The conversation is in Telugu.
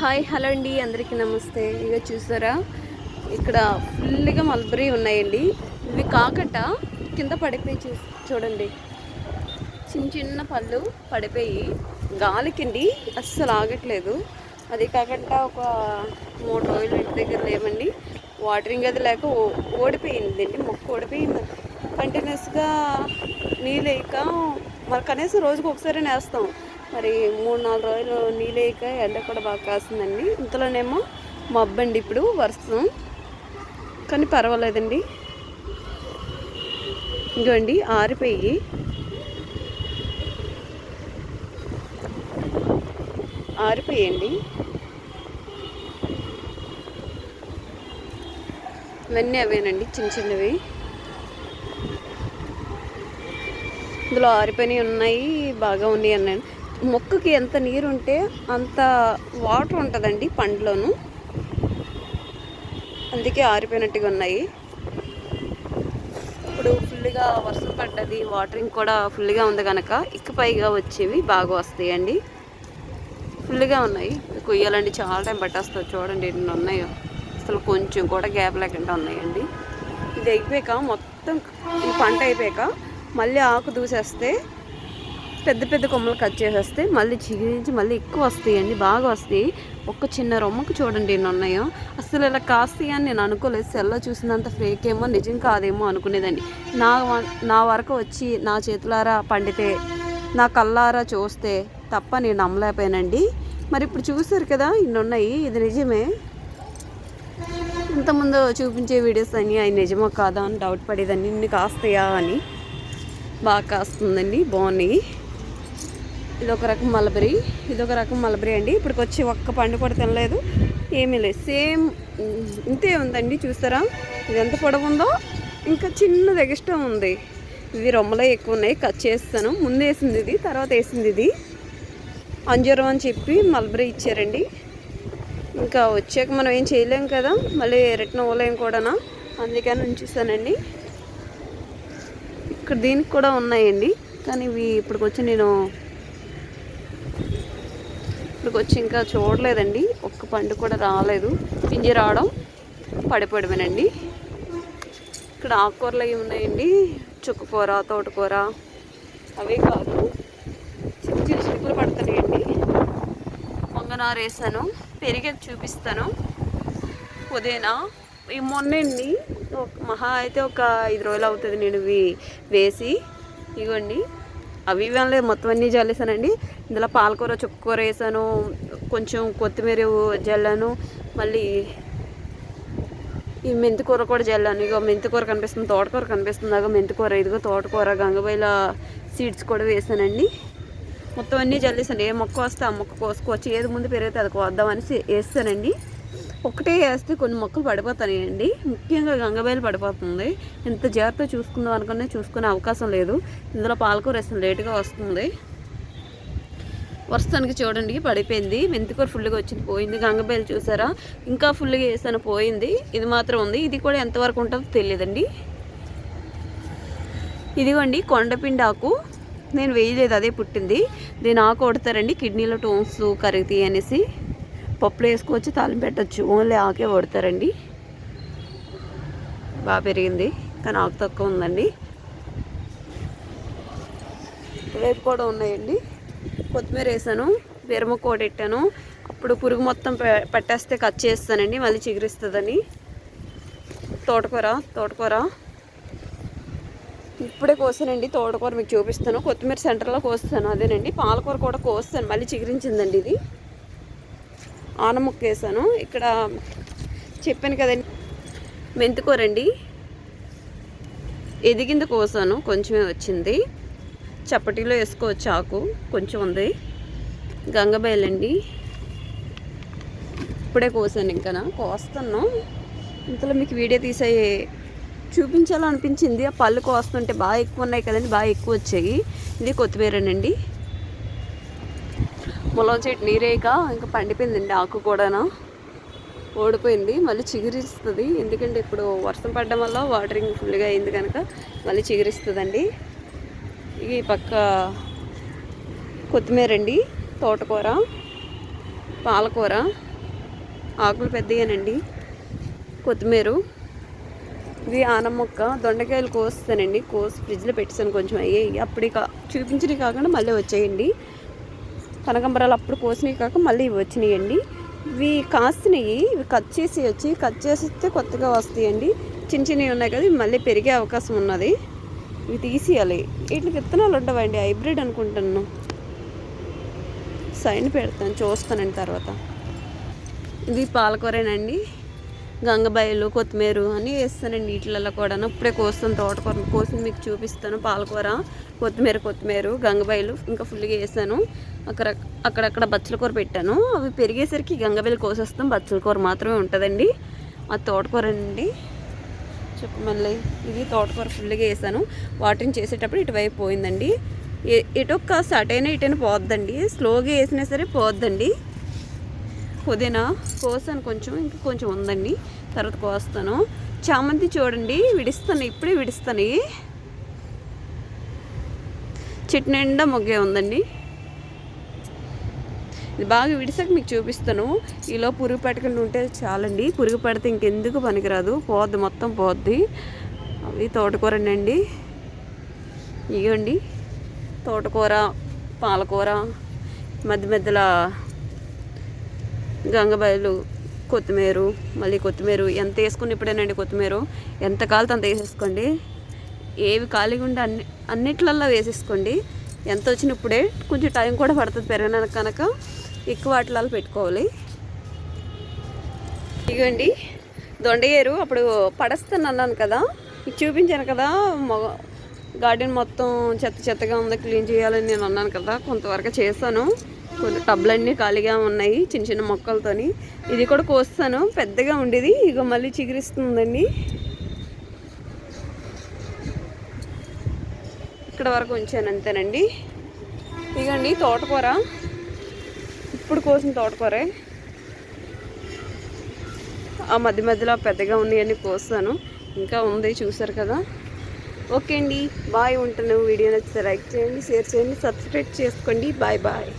హాయ్ హలో అండి. అందరికీ నమస్తే. ఇక చూసారా? ఇక్కడ ఫుల్గా మల్బరీ ఉన్నాయండి. ఇవి కాకట కింద పడిపోయి చూ చూడండి. చిన్న చిన్న పళ్ళు పడిపోయి గాలికిండి అస్సలు ఆగట్లేదు. అది కాకుండా ఒక మూడు రోజులు ఇంటి దగ్గర లేవండి. వాటరింగ్ అది లేక ఓ- ఓడిపోయిందండి మొక్క ఓడిపోయింది. కంటిన్యూస్గా నీళ్ళు వేయక మరి కనీసం రోజుకి ఒకసారి వేస్తాం మరి మూడు నాలుగు రోజులు నీళ్ళు ఎండ కూడా బాగా కాసిందండి. ఇంతలోనేమో మబ్బండి ఇప్పుడు వర్షం కానీ పర్వాలేదండి. ఇంకోండి ఆరిపోయి. ఆరిపోయండి. ఇవన్నీ అవేనండి చిన్న చిన్నవి. ఇందులో ఆరిపోయినవి ఉన్నాయి బాగా ఉన్నాయి అన్నాను. మొక్కకి ఎంత నీరు ఉంటే అంత వాటర్ ఉంటుందండి పండ్లోను. అందుకే ఆరిపోయినట్టుగా ఉన్నాయి. ఇప్పుడు ఫుల్గా వర్షం పడ్డది వాటరింగ్ కూడా ఫుల్గా ఉంది కనుక ఇకపైగా వచ్చేవి బాగా వస్తాయండి. ఫుల్గా ఉన్నాయి. కొయ్యాలండి చాలా టైం పట్టేస్తుంది చూడండి ఎన్ని ఉన్నాయో. అసలు కొంచెం కూడా గ్యాప్ లేకుండా ఉన్నాయండి. ఇది అయిపోయాక మొత్తం ఈ పంట అయిపోయాక మళ్ళీ ఆకు దూసేస్తే పెద్ద పెద్ద కొమ్మలు కట్ చేసేస్తే మళ్ళీ చిగురించి మళ్ళీ ఎక్కువ వస్తాయండి బాగా వస్తాయి. ఒక్క చిన్న రొమ్మకు చూడండి ఎన్ని ఉన్నాయో. అసలు ఇలా కాస్తాయి అని నేను అనుకోలేదు. సెల్లో చూసినంత ఫేక్ ఏమో నిజం కాదేమో అనుకునేదండి నా నా వరకు వచ్చి నా చేతులారా పండితే నా కళ్ళారా చూస్తే తప్ప నేను నమ్మలేకపోయానండి. మరి ఇప్పుడు చూసారు కదా ఇన్ని ఉన్నాయి. ఇది నిజమే. ఇంతకుముందు చూపించే వీడియోస్ అని అవి నిజమో కాదా? అని డౌట్ పడేదాన్ని. ఇన్ని కాస్తాయా అని. బాగా కాస్తుందండి. బాగున్నాయి. ఇది ఒక రకం మలబరీ. ఇది ఒక రకం మలబరీ అండి. ఇప్పటికి వచ్చి ఒక్క పండు కూడా తినలేదు. ఏమీ లేదు. సేమ్ ఇంతే ఉందండి. చూస్తారా? ఇది ఎంత పొడవు ఉందో ఇంకా చిన్నది ఎగిష్టం ఉంది. ఇవి రొమ్మలే ఎక్కువ ఉన్నాయి కట్ చేస్తాను. ముందు వేసింది ఇది తర్వాత వేసింది ఇది. అంజూరం అని చెప్పి మల్బరీ ఇచ్చారండి. ఇంకా వచ్చాక మనం ఏం చేయలేం కదా? మళ్ళీ రిటర్న్ అవ్వలేం కూడానా? అందుకని ఉంచేసానండి. ఇక్కడ దీనికి కూడా ఉన్నాయండి. కానీ ఇవి ఇప్పటికొచ్చి నేను ఇప్పటికి వచ్చి ఇంకా చూడలేదండి. ఒక్క పండు కూడా రాలేదు. పింజి రావడం పడిపోవడమేనండి ఇక్కడ ఆకుకూరలు అవి ఉన్నాయండి. చుక్కకూర తోటకూర అవే కాదు. చిన్న చిన్న చిలుకలు పడుతున్నాయండి. పొంగనార వేసాను పెరిగి చూపిస్తాను. పుదీనా. ఈ మొన్నండి ఒక మహా అయితే ఒక ఐదు రోజులు అవుతుంది నేను ఇవి వేసి. ఇగోండి. అవి ఇవి మొత్తం అన్నీ జల్లేసానండి. ఇందులో పాలకూర చుక్కకూర వేసాను కొంచెం కొత్తిమీర జల్లాను మళ్ళీ ఈ మెంతికూర కూడా జల్లాను. ఇగో మెంతికూర కనిపిస్తుంది తోటకూర కనిపిస్తుంది. అగో మెంతికూర ఇదిగో తోటకూర గంగబైల సీడ్స్ కూడా వేసానండి. మొత్తం అన్నీ జల్లేసాను. ఏ మొక్క వస్తే ఆ మొక్క కోసుకోవచ్చు ఏది ముందు పెరిగితే అది కోద్దామని వేస్తానండి. ఒకటే వేస్తే కొన్ని మొక్కలు పడిపోతాయండి. ముఖ్యంగా గంగబైలు పడిపోతుంది. ఎంత జాగ్రత్త చూసుకుందాం అనుకునే చూసుకునే అవకాశం లేదు. ఇందులో పాలకూర వేస్తాను లేటుగా వస్తుంది. వర్షానికి చూడండి పడిపోయింది. మెంతికూర ఫుల్గా వచ్చింది పోయింది. గంగబేలు చూసారా? ఇంకా ఫుల్గా వేసాను పోయింది. ఇది మాత్రం ఉంది. ఇది కూడా ఎంతవరకు ఉంటుందో తెలియదండి. ఇదిగోండి కొండపిండి ఆకు. నేను వేయలేదు అదే పుట్టింది. దీని ఆకు కొడతారండి కిడ్నీలో టోన్స్ కరుగుతాయి అనేసి. పప్పులు వేసుకోవచ్చు తాళం పెట్టచ్చు. ఓన్లీ ఆకే వడతారండి బాగా పెరిగింది కానీ ఆకు తక్కువ ఉందండి. రేపు కూడా ఉన్నాయండి. కొత్తిమీర వేసాను బీరముక్క ఒకటి పెట్టాను. అప్పుడు పురుగు మొత్తం పట్టేస్తే పెట్టేస్తే కట్ చేస్తానండి మళ్ళీ చిగురిస్తుందని. తోటకూర తోటకూర. ఇప్పుడే కోసానండి తోటకూర మీకు చూపిస్తాను. కొత్తిమీర సెంటర్లో కోస్తాను అదేనండి. పాలకూర కూడా కోస్తాను మళ్ళీ చిగురించిందండి ఇది. ఆనముక్క వేసాను ఇక్కడ చెప్పాను కదండి. మెంతికూర అండి ఎదిగింది కోసాను. కొంచెమే వచ్చింది. చప్పటిలో వేసుకోవచ్చు ఆకు. కొంచెం ఉంది. గంగబేలండి ఇప్పుడే కోసాను ఇంకా కోస్తాను ఇంతలో మీకు వీడియో తీసే చూపించాలనిపించింది. ఆ పళ్ళు కోస్తుంటే బాగా ఎక్కువ ఉన్నాయి కదండి. బాగా ఎక్కువ వచ్చాయి. ఇది కొత్తిమీరనండి. ములం చెట్టు నీరేక ఇంకా పండిపోయిందండి ఆకు కూడాను. ఓడిపోయింది మళ్ళీ చిగురిస్తుంది. ఎందుకంటే ఇప్పుడు వర్షం పడడం వల్ల వాటరింగ్ ఫుల్గా అయింది కనుక మళ్ళీ చిగురిస్తుందండి. ఈ పక్క కొత్తిమీర అండి తోటకూర పాలకూర ఆకులు పెద్దగానండి కొత్తిమీర ఇది ఆనం మొక్క దొండకాయలు కోస్తానండి. కోసి ఫ్రిడ్జ్లో పెట్టాను కొంచెం అయ్యాయి అప్పుడు కా చూపించినవి కాకుండా మళ్ళీ వచ్చాయండి. కనకంబరాలు అప్పుడు కోసినవి కాక మళ్ళీ ఇవి వచ్చినాయండి. ఇవి కాసినవి ఇవి కట్ చేసి వచ్చి కట్ చేసిస్తే కొత్తగా వస్తాయండి. చిన్న చిన్నవి ఉన్నాయి కదా ఇవి మళ్ళీ పెరిగే అవకాశం ఉన్నది. ఇవి తీసేయాలి. వీటికి విత్తనాలు ఉండవండి హైబ్రిడ్ అనుకుంటున్నాను. సైన్ పెడతాను చూస్తానండి తర్వాత. ఇది పాలకూరేనండి. గంగబాయలు కొత్తిమీర అని వేస్తానండి వీటిలలో కూడా ఇప్పుడే కోస్తాను తోటకూర. కోసి మీకు చూపిస్తాను. పాలకూర కొత్తిమీర కొత్తిమీర గంగబాయలు ఇంకా ఫుల్గా వేసాను. అక్కడ అక్కడక్కడ బచ్చల కూర పెట్టాను. అవి పెరిగేసరికి గంగబాయలు కోసేస్తాం. బచ్చల కూర మాత్రమే ఉంటుందండి. ఆ తోటకూర అండి. చెప్పు మళ్ళీ. ఇది తోటకూర ఫుల్గా వేసాను. వాటరింగ్ చేసేటప్పుడు ఇటువైపు పోయిందండి. ఎ- ఎటొక్క అటైనా ఇటైనా పోద్దండి. స్లోగా వేసినా సరే పోద్దండి. పుదీనా కోసాను కొంచెం ఇంకా కొంచెం ఉందండి. తర్వాత కోస్తాను. చామంతి చూడండి విడిస్తాను ఇప్పుడే విడిస్తాను. చెట్టు నిండా మొగ్గే ఉందండి. ఇది బాగా విడిసాక మీకు చూపిస్తాను. ఇలా పురుగు పెట్టకుండా ఉంటే చాలండి. పురుగు పెడితే ఇంకెందుకు పనికిరాదు. పోద్ది మొత్తం పోద్ది. అవి తోటకూరండి ఇవ్వండి తోటకూర పాలకూర మధ్య మధ్యలో గంగబాయలు కొత్తిమీర మళ్ళీ కొత్తిమీర ఎంత వేసుకుని ఇప్పుడేనండి కొత్తిమీర? ఎంత కాలితే అంత వేసేసుకోండి. ఏవి ఖాళీగా ఉంటే అన్ని అన్నిట్లల్లో వేసేసుకోండి. ఎంత వచ్చినప్పుడే కొంచెం టైం కూడా పడుతుంది పెరగడానికి కనుక ఎక్కువ వాటిలలో పెట్టుకోవాలి. ఇగోండి దొండగేరు అప్పుడు పడస్తాను అన్నాను కదా చూపించాను కదా మొగ గార్డెన్ మొత్తం చెత్త చెత్తగా ఉంది క్లీన్ చేయాలని నేను అన్నాను కదా కొంతవరకు చేశాను కొన్ని టబ్లన్నీ ఖాళీగా ఉన్నాయి చిన్న చిన్న మొక్కలతోని. ఇది కూడా కోస్తాను పెద్దగా ఉండేది ఇక మళ్ళీ చిగురిస్తుందండి. ఇక్కడ వరకు ఉంచాను అంతేనండి. ఇగండి తోటకూర. ఇప్పుడు కోసిన తోటకూరే. ఆ మధ్య మధ్యలో పెద్దగా ఉన్నాయని కోస్తాను. ఇంకా ఉంది చూసారు కదా. ఓకే అండి బాయ్ ఉంటాను. వీడియో నచ్చితే లైక్ చేయండి షేర్ చేయండి సబ్స్క్రైబ్ చేసుకోండి. Bye bye.